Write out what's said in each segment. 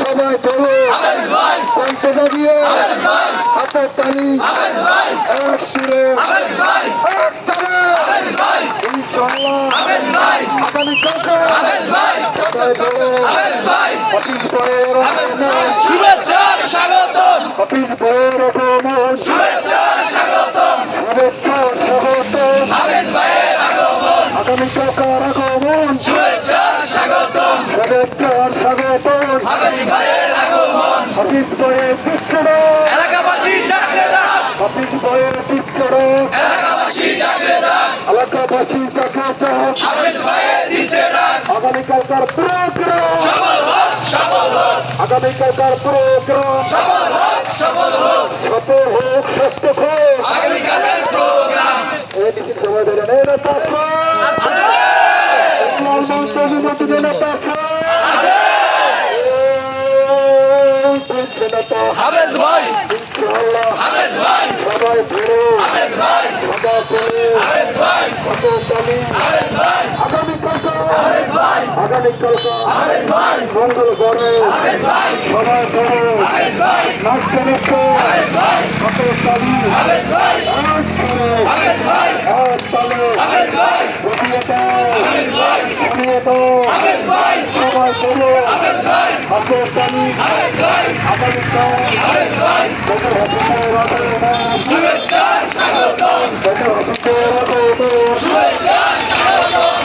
সবাই ভাই কণ্ঠে দাঁড়িয়ে হাতের তালি এক সুরে এক আবেদ ভাই অফিস বয়ের রহমান শুভেচ্ছা স্বাগতম অফিস বয়ের রহমান শুভেচ্ছা স্বাগতম শুভেচ্ছা স্বাগত আবেদ ভাইয়ের আগমন আগামীকালকার আগমন শুভেচ্ছা স্বাগতম শুভেচ্ছা স্বাগত আবেদ ভাইয়ের আগমন অফিস বয়ের পিছড় এলাকাবাসী জাগরে রাত অফিস বয়ের পিছড় এলাকাবাসী জাগরে রাত এলাকাবাসী চকাচক আবেদ ভাইয়ের দিচ্ছে রাত আগামীকালকার প্রোগ্রাম আগামীকালকার প্রোগ্রাম সফল হোক। সফল হোক সুস্থ হোক। আগামীকালের প্রোগ্রাম। এই বেশি সময় ধরে নেই না পাশে মন্ত্রী না পাশে আবেদ ভাই। ইনশাআল্লাহ। ভাই। সবাই ঘুরে আবেদ ভাই। সদা করে আবেদ ভাই কত তালি আবেদ ভাই আগামীকালকে আবেদ ভাই আগামীকালকে আবেদ ভাই মঙ্গল করে সবাই ভাই নাচতে নাচতে কত তালি আবেদ করে আবেদ তালে আবেদ দাও সবাই ঘুরে হাতে তালি আগামীকাল আগমন শুভেচ্ছা স্বাগতম ডক্টর হাসিনের আগমন শুভেচ্ছা স্বাগতম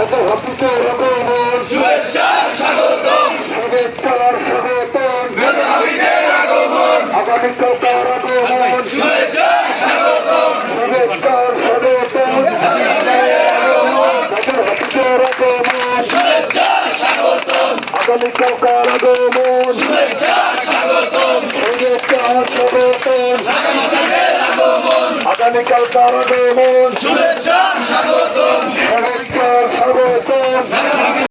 আগমন ডক্টর হাফিজের আগমন শুভেচ্ছা স্বাগতম শুভেচ্ছা স্বাগতম রাজামীদের আগমন। আগামীকালকার আগমন শুভেচ্ছা স্বাগতম শুভেচ্ছা স্বাগতম ডক্টর হাফিজের আগমন শুভেচ্ছা স্বাগতম আগামীকালকার আগমন। শুভেচ্ছা আগমন আগামীকালকার আগমন শুভেচ্ছা স্বাগতম। স্বাগতম।